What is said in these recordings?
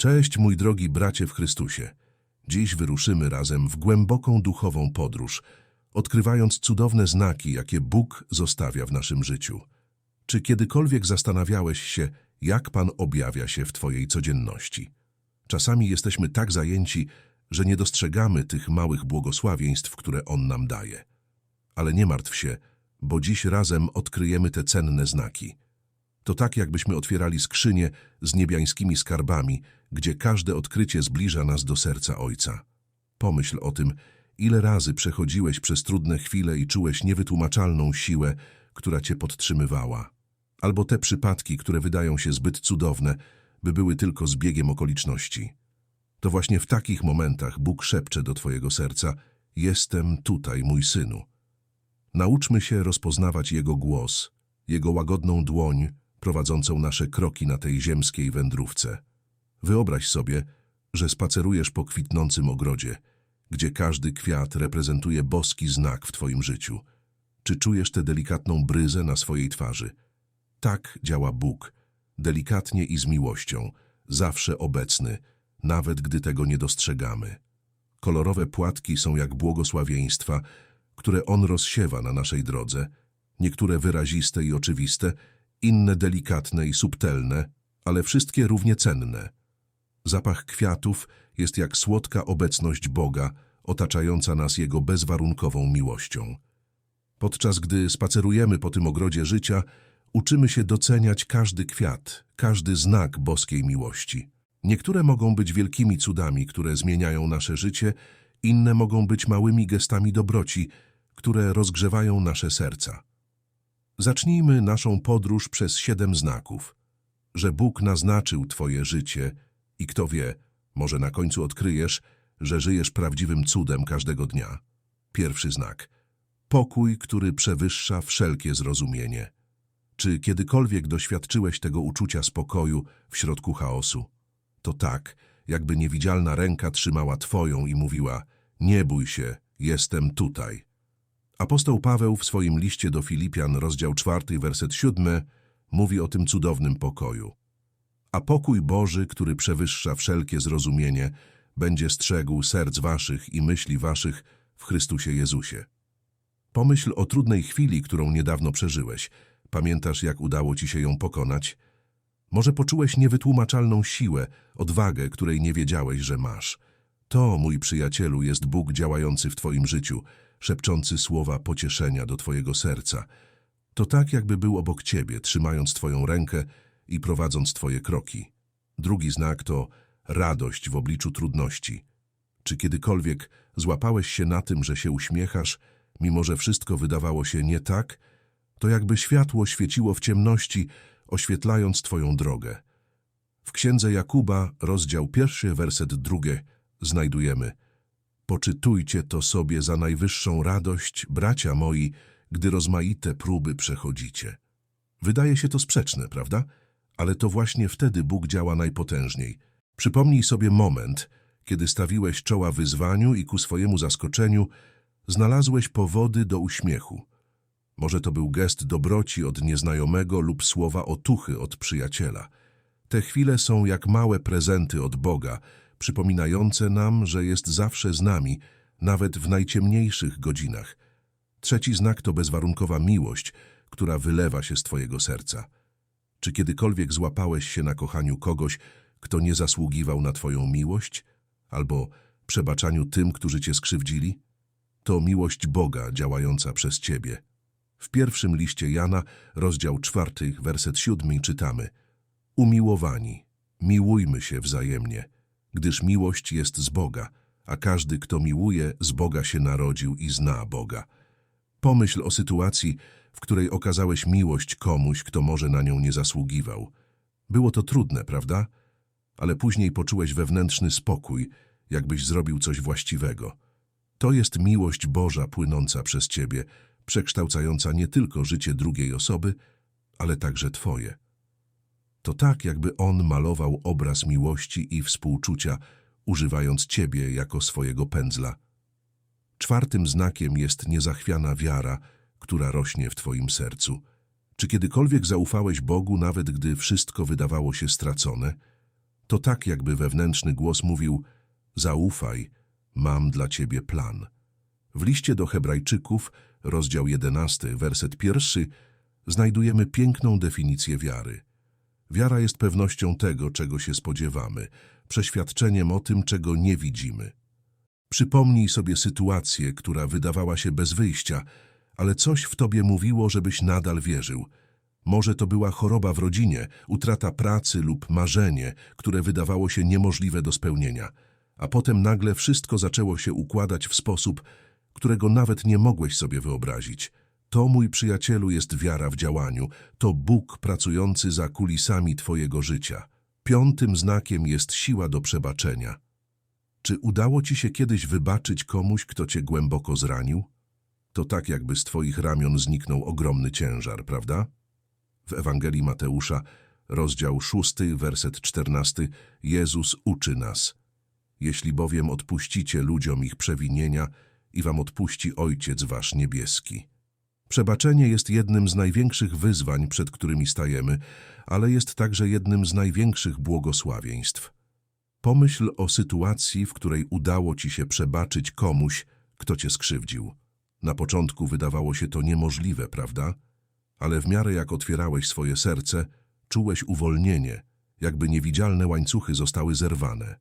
Cześć, mój drogi bracie w Chrystusie. Dziś wyruszymy razem w głęboką duchową podróż, odkrywając cudowne znaki, jakie Bóg zostawia w naszym życiu. Czy kiedykolwiek zastanawiałeś się, jak Pan objawia się w Twojej codzienności? Czasami jesteśmy tak zajęci, że nie dostrzegamy tych małych błogosławieństw, które On nam daje. Ale nie martw się, bo dziś razem odkryjemy te cenne znaki. To tak, jakbyśmy otwierali skrzynię z niebiańskimi skarbami, gdzie każde odkrycie zbliża nas do serca Ojca. Pomyśl o tym, ile razy przechodziłeś przez trudne chwile i czułeś niewytłumaczalną siłę, która cię podtrzymywała. Albo te przypadki, które wydają się zbyt cudowne, by były tylko zbiegiem okoliczności. To właśnie w takich momentach Bóg szepcze do twojego serca: Jestem tutaj, mój synu. Nauczmy się rozpoznawać Jego głos, Jego łagodną dłoń, prowadzącą nasze kroki na tej ziemskiej wędrówce. Wyobraź sobie, że spacerujesz po kwitnącym ogrodzie, gdzie każdy kwiat reprezentuje boski znak w Twoim życiu. Czy czujesz tę delikatną bryzę na swojej twarzy? Tak działa Bóg, delikatnie i z miłością, zawsze obecny, nawet gdy tego nie dostrzegamy. Kolorowe płatki są jak błogosławieństwa, które On rozsiewa na naszej drodze, niektóre wyraziste i oczywiste, inne delikatne i subtelne, ale wszystkie równie cenne. Zapach kwiatów jest jak słodka obecność Boga, otaczająca nas Jego bezwarunkową miłością. Podczas gdy spacerujemy po tym ogrodzie życia, uczymy się doceniać każdy kwiat, każdy znak boskiej miłości. Niektóre mogą być wielkimi cudami, które zmieniają nasze życie, inne mogą być małymi gestami dobroci, które rozgrzewają nasze serca. Zacznijmy naszą podróż przez siedem znaków, że Bóg naznaczył Twoje życie i kto wie, może na końcu odkryjesz, że żyjesz prawdziwym cudem każdego dnia. Pierwszy znak. Pokój, który przewyższa wszelkie zrozumienie. Czy kiedykolwiek doświadczyłeś tego uczucia spokoju w środku chaosu? To tak, jakby niewidzialna ręka trzymała Twoją i mówiła Nie bój się, jestem tutaj. Apostoł Paweł w swoim liście do Filipian, rozdział 4, werset 7, mówi o tym cudownym pokoju. A pokój Boży, który przewyższa wszelkie zrozumienie, będzie strzegł serc waszych i myśli waszych w Chrystusie Jezusie. Pomyśl o trudnej chwili, którą niedawno przeżyłeś. Pamiętasz, jak udało ci się ją pokonać? Może poczułeś niewytłumaczalną siłę, odwagę, której nie wiedziałeś, że masz. To, mój przyjacielu, jest Bóg działający w twoim życiu, szepczący słowa pocieszenia do twojego serca. To tak, jakby był obok ciebie, trzymając twoją rękę i prowadząc twoje kroki. Drugi znak to radość w obliczu trudności. Czy kiedykolwiek złapałeś się na tym, że się uśmiechasz, mimo że wszystko wydawało się nie tak? To jakby światło świeciło w ciemności, oświetlając twoją drogę. W księdze Jakuba, rozdział pierwszy, werset drugi, znajdujemy Poczytujcie to sobie za najwyższą radość, bracia moi, gdy rozmaite próby przechodzicie. Wydaje się to sprzeczne, prawda? Ale to właśnie wtedy Bóg działa najpotężniej. Przypomnij sobie moment, kiedy stawiłeś czoła wyzwaniu i ku swojemu zaskoczeniu znalazłeś powody do uśmiechu. Może to był gest dobroci od nieznajomego lub słowa otuchy od przyjaciela. Te chwile są jak małe prezenty od Boga, przypominające nam, że jest zawsze z nami, nawet w najciemniejszych godzinach. Trzeci znak to bezwarunkowa miłość, która wylewa się z Twojego serca. Czy kiedykolwiek złapałeś się na kochaniu kogoś, kto nie zasługiwał na Twoją miłość? Albo przebaczaniu tym, którzy Cię skrzywdzili? To miłość Boga działająca przez Ciebie. W pierwszym liście Jana, rozdział czwarty, werset siódmy czytamy Umiłowani, miłujmy się wzajemnie, gdyż miłość jest z Boga, a każdy, kto miłuje, z Boga się narodził i zna Boga. Pomyśl o sytuacji, w której okazałeś miłość komuś, kto może na nią nie zasługiwał. Było to trudne, prawda? Ale później poczułeś wewnętrzny spokój, jakbyś zrobił coś właściwego. To jest miłość Boża płynąca przez Ciebie, przekształcająca nie tylko życie drugiej osoby, ale także Twoje. To tak, jakby On malował obraz miłości i współczucia, używając Ciebie jako swojego pędzla. Czwartym znakiem jest niezachwiana wiara, która rośnie w Twoim sercu. Czy kiedykolwiek zaufałeś Bogu, nawet gdy wszystko wydawało się stracone? To tak, jakby wewnętrzny głos mówił: Zaufaj, mam dla ciebie plan. W liście do Hebrajczyków, rozdział 11, werset pierwszy, znajdujemy piękną definicję wiary. Wiara jest pewnością tego, czego się spodziewamy, przeświadczeniem o tym, czego nie widzimy. Przypomnij sobie sytuację, która wydawała się bez wyjścia, ale coś w tobie mówiło, żebyś nadal wierzył. Może to była choroba w rodzinie, utrata pracy lub marzenie, które wydawało się niemożliwe do spełnienia. A potem nagle wszystko zaczęło się układać w sposób, którego nawet nie mogłeś sobie wyobrazić. To, mój przyjacielu, jest wiara w działaniu. To Bóg pracujący za kulisami twojego życia. Piątym znakiem jest siła do przebaczenia. Czy udało ci się kiedyś wybaczyć komuś, kto cię głęboko zranił? To tak, jakby z twoich ramion zniknął ogromny ciężar, prawda? W Ewangelii Mateusza, rozdział 6, werset 14, Jezus uczy nas. Jeśli bowiem odpuścicie ludziom ich przewinienia, i wam odpuści Ojciec wasz niebieski. Przebaczenie jest jednym z największych wyzwań, przed którymi stajemy, ale jest także jednym z największych błogosławieństw. Pomyśl o sytuacji, w której udało ci się przebaczyć komuś, kto cię skrzywdził. Na początku wydawało się to niemożliwe, prawda? Ale w miarę jak otwierałeś swoje serce, czułeś uwolnienie, jakby niewidzialne łańcuchy zostały zerwane.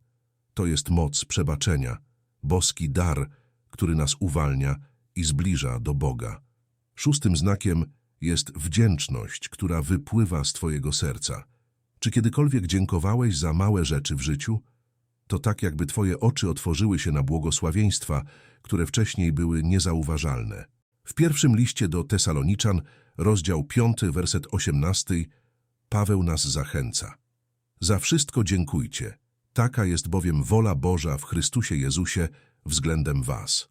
To jest moc przebaczenia, boski dar, który nas uwalnia i zbliża do Boga. Szóstym znakiem jest wdzięczność, która wypływa z Twojego serca. Czy kiedykolwiek dziękowałeś za małe rzeczy w życiu? To tak, jakby Twoje oczy otworzyły się na błogosławieństwa, które wcześniej były niezauważalne. W pierwszym liście do Tesaloniczan, rozdział 5, werset 18, Paweł nas zachęca. Za wszystko dziękujcie. Taka jest bowiem wola Boża w Chrystusie Jezusie względem Was.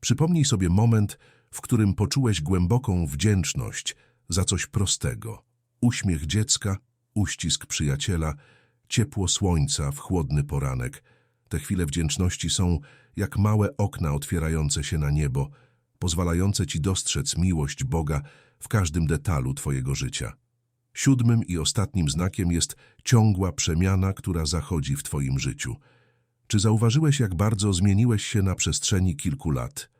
Przypomnij sobie moment, w którym poczułeś głęboką wdzięczność za coś prostego. Uśmiech dziecka, uścisk przyjaciela, ciepło słońca w chłodny poranek. Te chwile wdzięczności są jak małe okna otwierające się na niebo, pozwalające Ci dostrzec miłość Boga w każdym detalu Twojego życia. Siódmym i ostatnim znakiem jest ciągła przemiana, która zachodzi w Twoim życiu. Czy zauważyłeś, jak bardzo zmieniłeś się na przestrzeni kilku lat?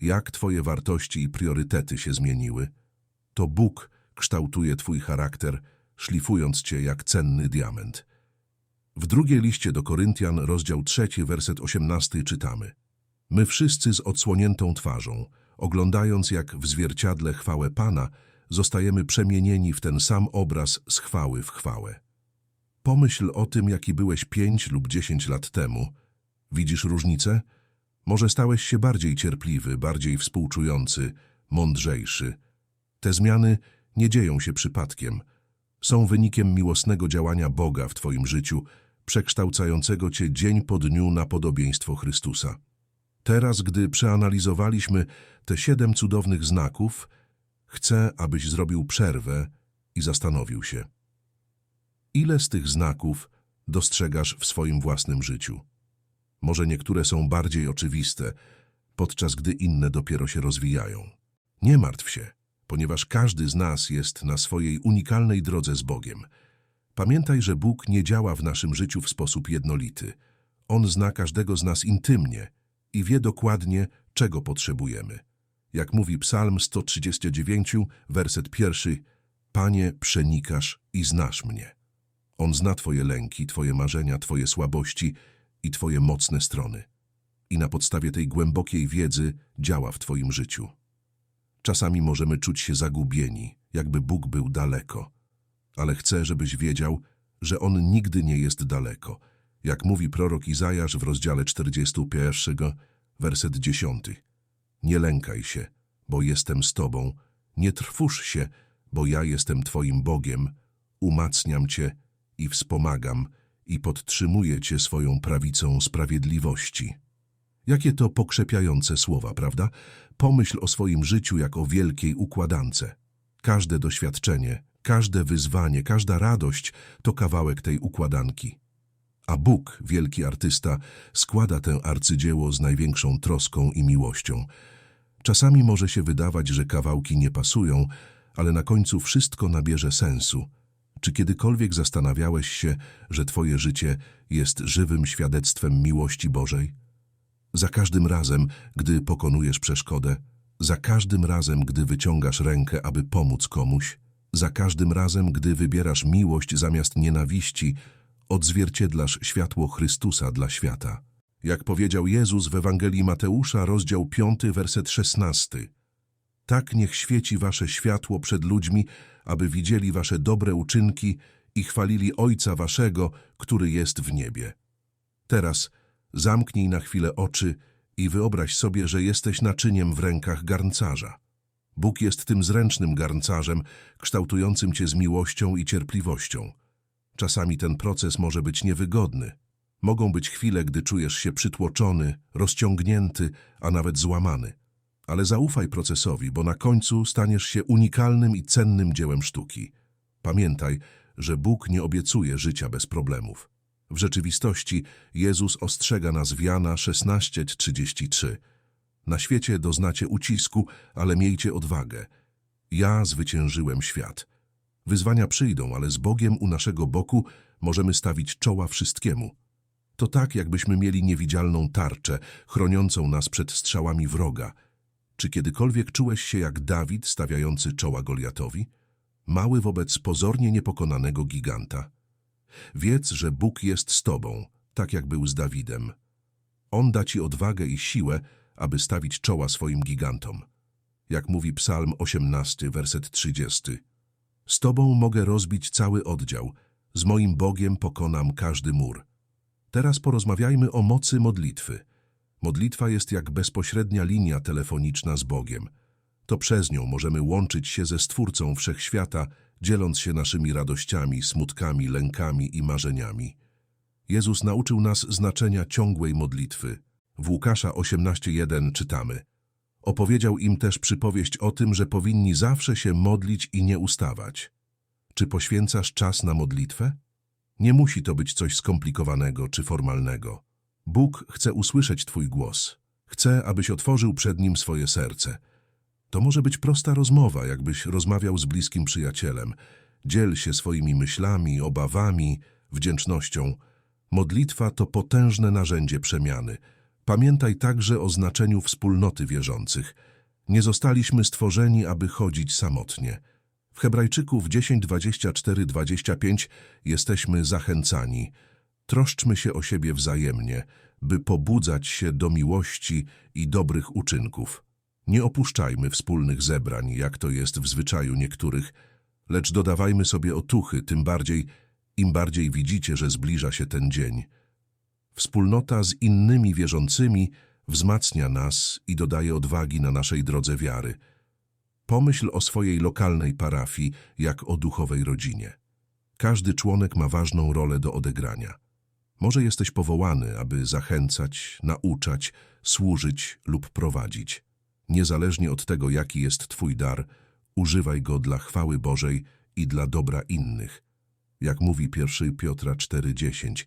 Jak Twoje wartości i priorytety się zmieniły? To Bóg kształtuje Twój charakter, szlifując Cię jak cenny diament. W drugiej liście do Koryntian, rozdział trzeci, werset osiemnasty czytamy. My wszyscy z odsłoniętą twarzą, oglądając jak w zwierciadle chwałę Pana, zostajemy przemienieni w ten sam obraz z chwały w chwałę. Pomyśl o tym, jaki byłeś pięć lub dziesięć lat temu. Widzisz różnicę? Może stałeś się bardziej cierpliwy, bardziej współczujący, mądrzejszy. Te zmiany nie dzieją się przypadkiem. Są wynikiem miłosnego działania Boga w Twoim życiu, przekształcającego Cię dzień po dniu na podobieństwo Chrystusa. Teraz, gdy przeanalizowaliśmy te siedem cudownych znaków, chcę, abyś zrobił przerwę i zastanowił się. Ile z tych znaków dostrzegasz w swoim własnym życiu? Może niektóre są bardziej oczywiste, podczas gdy inne dopiero się rozwijają. Nie martw się, ponieważ każdy z nas jest na swojej unikalnej drodze z Bogiem. Pamiętaj, że Bóg nie działa w naszym życiu w sposób jednolity. On zna każdego z nas intymnie i wie dokładnie, czego potrzebujemy. Jak mówi Psalm 139, werset pierwszy, Panie, przenikasz i znasz mnie. On zna Twoje lęki, Twoje marzenia, Twoje słabości i Twoje mocne strony. I na podstawie tej głębokiej wiedzy działa w Twoim życiu. Czasami możemy czuć się zagubieni, jakby Bóg był daleko. Ale chcę, żebyś wiedział, że On nigdy nie jest daleko. Jak mówi prorok Izajasz w rozdziale 41, werset 10. Nie lękaj się, bo jestem z Tobą. Nie trwóż się, bo ja jestem Twoim Bogiem. Umacniam Cię i wspomagam i podtrzymuję Cię swoją prawicą sprawiedliwości. Jakie to pokrzepiające słowa, prawda? Pomyśl o swoim życiu jak o wielkiej układance. Każde doświadczenie, każde wyzwanie, każda radość to kawałek tej układanki. A Bóg, wielki artysta, składa tę arcydzieło z największą troską i miłością. Czasami może się wydawać, że kawałki nie pasują, ale na końcu wszystko nabierze sensu – Czy kiedykolwiek zastanawiałeś się, że Twoje życie jest żywym świadectwem miłości Bożej? Za każdym razem, gdy pokonujesz przeszkodę, za każdym razem, gdy wyciągasz rękę, aby pomóc komuś, za każdym razem, gdy wybierasz miłość zamiast nienawiści, odzwierciedlasz światło Chrystusa dla świata. Jak powiedział Jezus w Ewangelii Mateusza, rozdział 5, werset 16. Tak niech świeci wasze światło przed ludźmi, aby widzieli wasze dobre uczynki i chwalili Ojca waszego, który jest w niebie. Teraz zamknij na chwilę oczy i wyobraź sobie, że jesteś naczyniem w rękach garncarza. Bóg jest tym zręcznym garncarzem, kształtującym cię z miłością i cierpliwością. Czasami ten proces może być niewygodny. Mogą być chwile, gdy czujesz się przytłoczony, rozciągnięty, a nawet złamany. Ale zaufaj procesowi, bo na końcu staniesz się unikalnym i cennym dziełem sztuki. Pamiętaj, że Bóg nie obiecuje życia bez problemów. W rzeczywistości Jezus ostrzega nas w Jana 16:33. Na świecie doznacie ucisku, ale miejcie odwagę. Ja zwyciężyłem świat. Wyzwania przyjdą, ale z Bogiem u naszego boku możemy stawić czoła wszystkiemu. To tak, jakbyśmy mieli niewidzialną tarczę, chroniącą nas przed strzałami wroga. Czy kiedykolwiek czułeś się jak Dawid stawiający czoła Goliatowi? Mały wobec pozornie niepokonanego giganta. Wiedz, że Bóg jest z tobą, tak jak był z Dawidem. On da ci odwagę i siłę, aby stawić czoła swoim gigantom. Jak mówi Psalm 18, werset 30. Z tobą mogę rozbić cały oddział, z moim Bogiem pokonam każdy mur. Teraz porozmawiajmy o mocy modlitwy. Modlitwa jest jak bezpośrednia linia telefoniczna z Bogiem. To przez nią możemy łączyć się ze Stwórcą Wszechświata, dzieląc się naszymi radościami, smutkami, lękami i marzeniami. Jezus nauczył nas znaczenia ciągłej modlitwy. W Łukasza 18.1 czytamy Opowiedział im też przypowieść o tym, że powinni zawsze się modlić i nie ustawać. Czy poświęcasz czas na modlitwę? Nie musi to być coś skomplikowanego czy formalnego. Bóg chce usłyszeć Twój głos. Chce, abyś otworzył przed Nim swoje serce. To może być prosta rozmowa, jakbyś rozmawiał z bliskim przyjacielem. Dziel się swoimi myślami, obawami, wdzięcznością. Modlitwa to potężne narzędzie przemiany. Pamiętaj także o znaczeniu wspólnoty wierzących. Nie zostaliśmy stworzeni, aby chodzić samotnie. W Hebrajczyków 10, 24, 25 jesteśmy zachęcani. Troszczmy się o siebie wzajemnie, by pobudzać się do miłości i dobrych uczynków. Nie opuszczajmy wspólnych zebrań, jak to jest w zwyczaju niektórych, lecz dodawajmy sobie otuchy, tym bardziej, im bardziej widzicie, że zbliża się ten dzień. Wspólnota z innymi wierzącymi wzmacnia nas i dodaje odwagi na naszej drodze wiary. Pomyśl o swojej lokalnej parafii jak o duchowej rodzinie. Każdy członek ma ważną rolę do odegrania. Może jesteś powołany, aby zachęcać, nauczać, służyć lub prowadzić. Niezależnie od tego, jaki jest Twój dar, używaj go dla chwały Bożej i dla dobra innych. Jak mówi 1 Piotra 4,10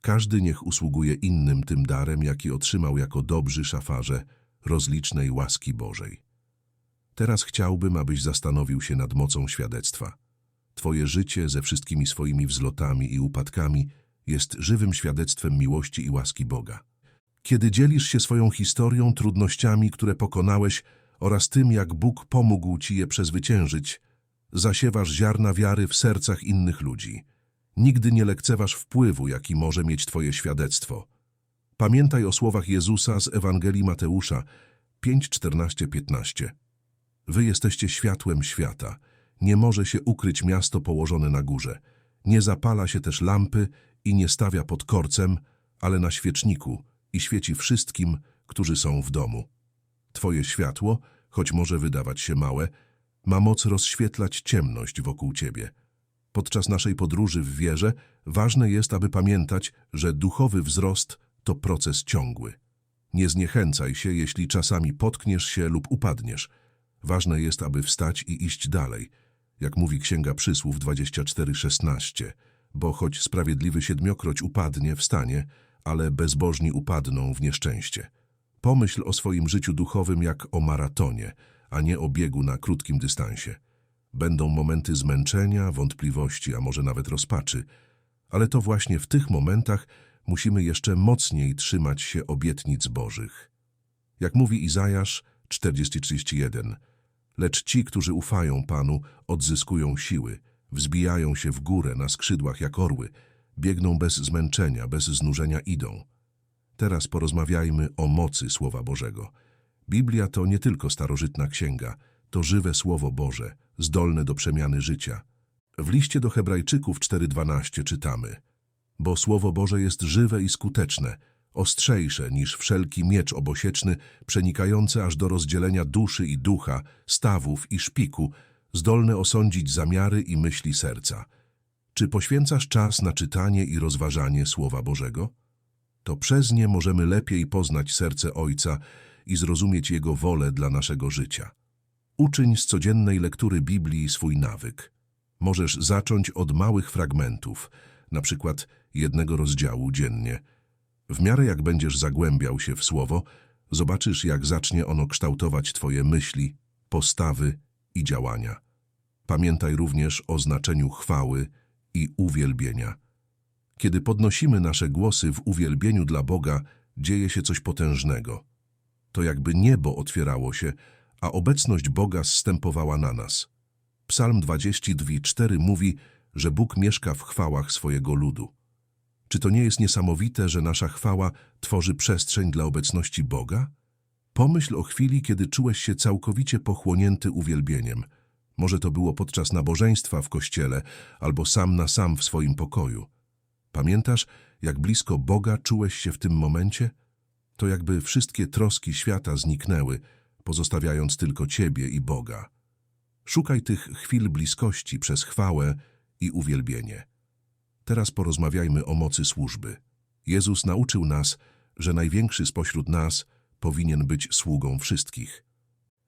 Każdy niech usługuje innym tym darem, jaki otrzymał jako dobrzy szafarze rozlicznej łaski Bożej. Teraz chciałbym, abyś zastanowił się nad mocą świadectwa. Twoje życie ze wszystkimi swoimi wzlotami i upadkami jest żywym świadectwem miłości i łaski Boga. Kiedy dzielisz się swoją historią, trudnościami, które pokonałeś oraz tym, jak Bóg pomógł Ci je przezwyciężyć, zasiewasz ziarna wiary w sercach innych ludzi. Nigdy nie lekceważ wpływu, jaki może mieć Twoje świadectwo. Pamiętaj o słowach Jezusa z Ewangelii Mateusza 5:14-15. Wy jesteście światłem świata. Nie może się ukryć miasto położone na górze. Nie zapala się też lampy i nie stawia pod korcem, ale na świeczniku i świeci wszystkim, którzy są w domu. Twoje światło, choć może wydawać się małe, ma moc rozświetlać ciemność wokół Ciebie. Podczas naszej podróży w wierze ważne jest, aby pamiętać, że duchowy wzrost to proces ciągły. Nie zniechęcaj się, jeśli czasami potkniesz się lub upadniesz. Ważne jest, aby wstać i iść dalej. Jak mówi Księga Przysłów 24:16, bo choć sprawiedliwy siedmiokroć upadnie, wstanie, ale bezbożni upadną w nieszczęście. Pomyśl o swoim życiu duchowym jak o maratonie, a nie o biegu na krótkim dystansie. Będą momenty zmęczenia, wątpliwości, a może nawet rozpaczy, ale to właśnie w tych momentach musimy jeszcze mocniej trzymać się obietnic Bożych. Jak mówi Izajasz 40:31, lecz ci, którzy ufają Panu, odzyskują siły, wzbijają się w górę na skrzydłach jak orły, biegną bez zmęczenia, bez znużenia idą. Teraz porozmawiajmy o mocy Słowa Bożego. Biblia to nie tylko starożytna księga, to żywe Słowo Boże, zdolne do przemiany życia. W liście do Hebrajczyków 4:12 czytamy: Bo Słowo Boże jest żywe i skuteczne, ostrzejsze niż wszelki miecz obosieczny, przenikające aż do rozdzielenia duszy i ducha, stawów i szpiku, zdolne osądzić zamiary i myśli serca. Czy poświęcasz czas na czytanie i rozważanie Słowa Bożego? To przez nie możemy lepiej poznać serce Ojca i zrozumieć Jego wolę dla naszego życia. Uczyń z codziennej lektury Biblii swój nawyk. Możesz zacząć od małych fragmentów, na przykład jednego rozdziału dziennie. W miarę jak będziesz zagłębiał się w Słowo, zobaczysz, jak zacznie ono kształtować Twoje myśli, postawy i działania. Pamiętaj również o znaczeniu chwały i uwielbienia. Kiedy podnosimy nasze głosy w uwielbieniu dla Boga, dzieje się coś potężnego. To jakby niebo otwierało się, a obecność Boga zstępowała na nas. Psalm 22:4 mówi, że Bóg mieszka w chwałach swojego ludu. Czy to nie jest niesamowite, że nasza chwała tworzy przestrzeń dla obecności Boga? Pomyśl o chwili, kiedy czułeś się całkowicie pochłonięty uwielbieniem. Może to było podczas nabożeństwa w kościele albo sam na sam w swoim pokoju. Pamiętasz, jak blisko Boga czułeś się w tym momencie? To jakby wszystkie troski świata zniknęły, pozostawiając tylko Ciebie i Boga. Szukaj tych chwil bliskości przez chwałę i uwielbienie. Teraz porozmawiajmy o mocy służby. Jezus nauczył nas, że największy spośród nas powinien być sługą wszystkich.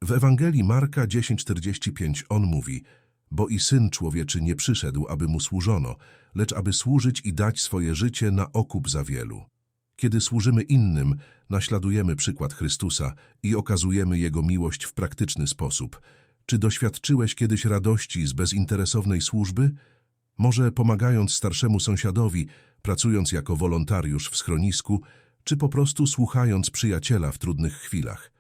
W Ewangelii Marka 10:45 on mówi: Bo i syn człowieczy nie przyszedł, aby mu służono, lecz aby służyć i dać swoje życie na okup za wielu. Kiedy służymy innym, naśladujemy przykład Chrystusa i okazujemy Jego miłość w praktyczny sposób. Czy doświadczyłeś kiedyś radości z bezinteresownej służby? Może pomagając starszemu sąsiadowi, pracując jako wolontariusz w schronisku, czy po prostu słuchając przyjaciela w trudnych chwilach.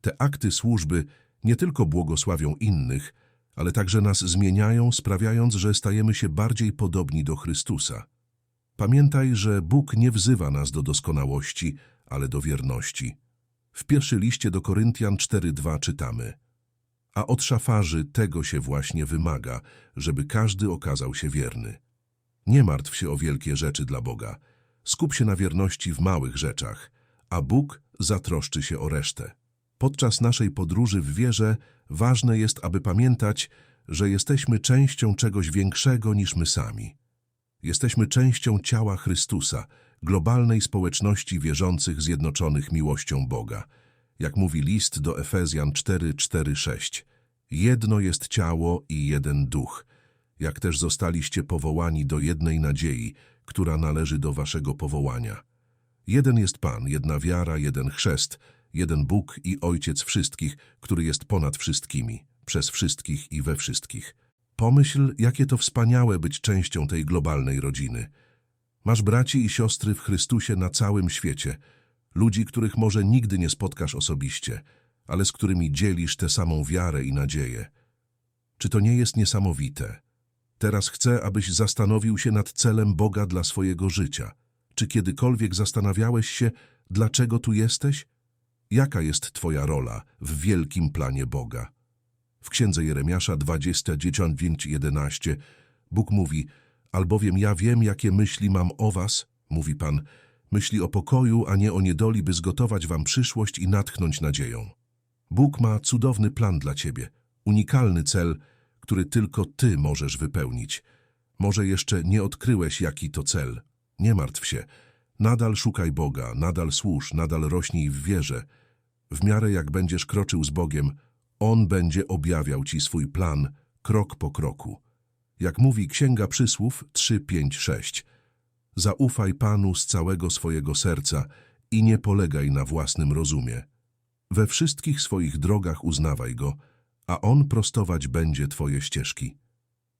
Te akty służby nie tylko błogosławią innych, ale także nas zmieniają, sprawiając, że stajemy się bardziej podobni do Chrystusa. Pamiętaj, że Bóg nie wzywa nas do doskonałości, ale do wierności. W pierwszym liście do Koryntian 4:2 czytamy: A od szafarzy tego się właśnie wymaga, żeby każdy okazał się wierny. Nie martw się o wielkie rzeczy dla Boga. Skup się na wierności w małych rzeczach, a Bóg zatroszczy się o resztę. Podczas naszej podróży w wierze ważne jest, aby pamiętać, że jesteśmy częścią czegoś większego niż my sami. Jesteśmy częścią ciała Chrystusa, globalnej społeczności wierzących zjednoczonych miłością Boga. Jak mówi list do Efezjan 4:4-6. Jedno jest ciało i jeden duch, jak też zostaliście powołani do jednej nadziei, która należy do waszego powołania. Jeden jest Pan, jedna wiara, jeden chrzest, jeden Bóg i Ojciec wszystkich, który jest ponad wszystkimi, przez wszystkich i we wszystkich. Pomyśl, jakie to wspaniałe być częścią tej globalnej rodziny. Masz braci i siostry w Chrystusie na całym świecie, ludzi, których może nigdy nie spotkasz osobiście, ale z którymi dzielisz tę samą wiarę i nadzieję. Czy to nie jest niesamowite? Teraz chcę, abyś zastanowił się nad celem Boga dla swojego życia. Czy kiedykolwiek zastanawiałeś się, dlaczego tu jesteś? Jaka jest Twoja rola w wielkim planie Boga? W księdze Jeremiasza 20:11 Bóg mówi: Albowiem ja wiem, jakie myśli mam o was, mówi Pan, myśli o pokoju, a nie o niedoli, by zgotować wam przyszłość i natchnąć nadzieją. Bóg ma cudowny plan dla ciebie, unikalny cel, który tylko ty możesz wypełnić. Może jeszcze nie odkryłeś, jaki to cel. Nie martw się. Nadal szukaj Boga, nadal służ, nadal rośnij w wierze. W miarę jak będziesz kroczył z Bogiem, On będzie objawiał ci swój plan, krok po kroku. Jak mówi Księga Przysłów 3, 5, 6. Zaufaj Panu z całego swojego serca i nie polegaj na własnym rozumie. We wszystkich swoich drogach uznawaj Go, a On prostować będzie Twoje ścieżki.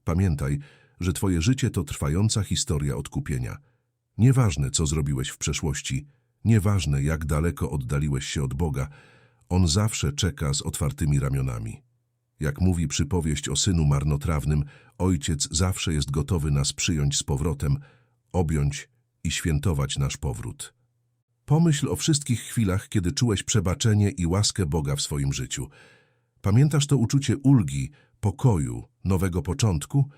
Pamiętaj, że Twoje życie to trwająca historia odkupienia. Nieważne, co zrobiłeś w przeszłości, nieważne, jak daleko oddaliłeś się od Boga, On zawsze czeka z otwartymi ramionami. Jak mówi przypowieść o synu marnotrawnym, ojciec zawsze jest gotowy nas przyjąć z powrotem, objąć i świętować nasz powrót. Pomyśl o wszystkich chwilach, kiedy czułeś przebaczenie i łaskę Boga w swoim życiu. Pamiętasz to uczucie ulgi, pokoju, nowego początku?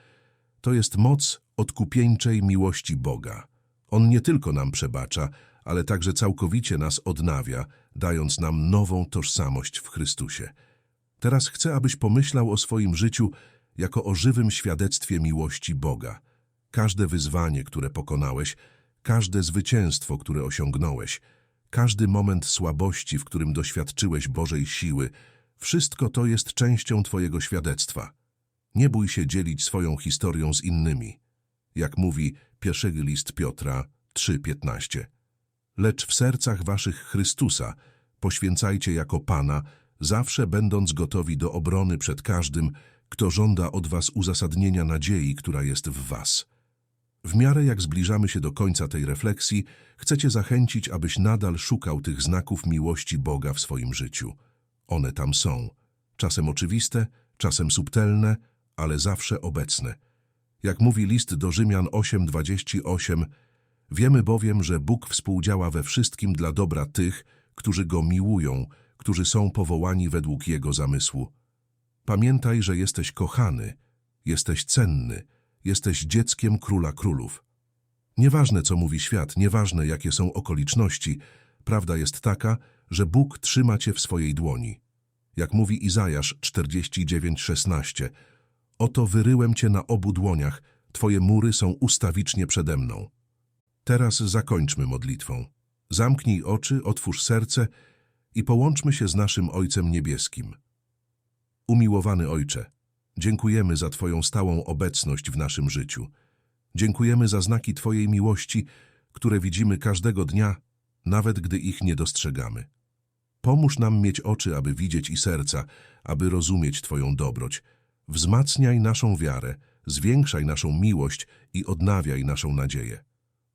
To jest moc odkupieńczej miłości Boga. On nie tylko nam przebacza, ale także całkowicie nas odnawia, dając nam nową tożsamość w Chrystusie. Teraz chcę, abyś pomyślał o swoim życiu jako o żywym świadectwie miłości Boga. Każde wyzwanie, które pokonałeś, każde zwycięstwo, które osiągnąłeś, każdy moment słabości, w którym doświadczyłeś Bożej siły, wszystko to jest częścią Twojego świadectwa. Nie bój się dzielić swoją historią z innymi. Jak mówi pierwszy list Piotra 3,15. Lecz w sercach waszych Chrystusa poświęcajcie jako Pana, zawsze będąc gotowi do obrony przed każdym, kto żąda od was uzasadnienia nadziei, która jest w was. W miarę jak zbliżamy się do końca tej refleksji, chcę Cię zachęcić, abyś nadal szukał tych znaków miłości Boga w swoim życiu. One tam są. Czasem oczywiste, czasem subtelne, ale zawsze obecne. Jak mówi list do Rzymian 8:28, wiemy bowiem, że Bóg współdziała we wszystkim dla dobra tych, którzy Go miłują, którzy są powołani według Jego zamysłu. Pamiętaj, że jesteś kochany, jesteś cenny, jesteś dzieckiem Króla Królów. Nieważne, co mówi świat, nieważne, jakie są okoliczności, prawda jest taka, że Bóg trzyma cię w swojej dłoni. Jak mówi Izajasz 49:16, Oto wyryłem cię na obu dłoniach, twoje mury są ustawicznie przede mną. Teraz zakończmy modlitwą. Zamknij oczy, otwórz serce i połączmy się z naszym Ojcem Niebieskim. Umiłowany Ojcze, dziękujemy za Twoją stałą obecność w naszym życiu. Dziękujemy za znaki Twojej miłości, które widzimy każdego dnia, nawet gdy ich nie dostrzegamy. Pomóż nam mieć oczy, aby widzieć i serca, aby rozumieć Twoją dobroć. Wzmacniaj naszą wiarę, zwiększaj naszą miłość i odnawiaj naszą nadzieję.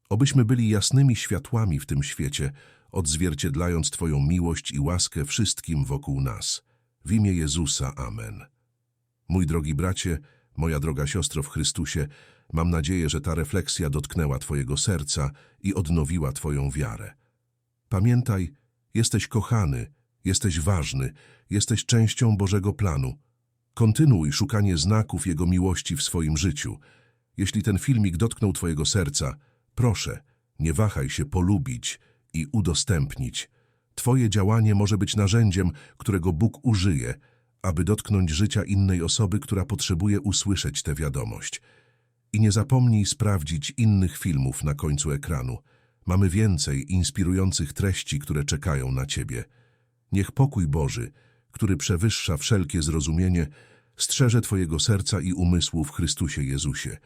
Obyśmy byli jasnymi światłami w tym świecie, odzwierciedlając Twoją miłość i łaskę wszystkim wokół nas. W imię Jezusa. Amen. Mój drogi bracie, moja droga siostro w Chrystusie, mam nadzieję, że ta refleksja dotknęła Twojego serca i odnowiła Twoją wiarę. Pamiętaj, jesteś kochany, jesteś ważny, jesteś częścią Bożego planu. Kontynuuj szukanie znaków Jego miłości w swoim życiu. Jeśli ten filmik dotknął Twojego serca, proszę, nie wahaj się polubić i udostępnić. Twoje działanie może być narzędziem, którego Bóg użyje, aby dotknąć życia innej osoby, która potrzebuje usłyszeć tę wiadomość. I nie zapomnij sprawdzić innych filmów na końcu ekranu. Mamy więcej inspirujących treści, które czekają na Ciebie. Niech pokój Boży, który przewyższa wszelkie zrozumienie, strzeże Twojego serca i umysłu w Chrystusie Jezusie.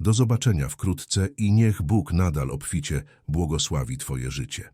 Do zobaczenia wkrótce i niech Bóg nadal obficie błogosławi Twoje życie.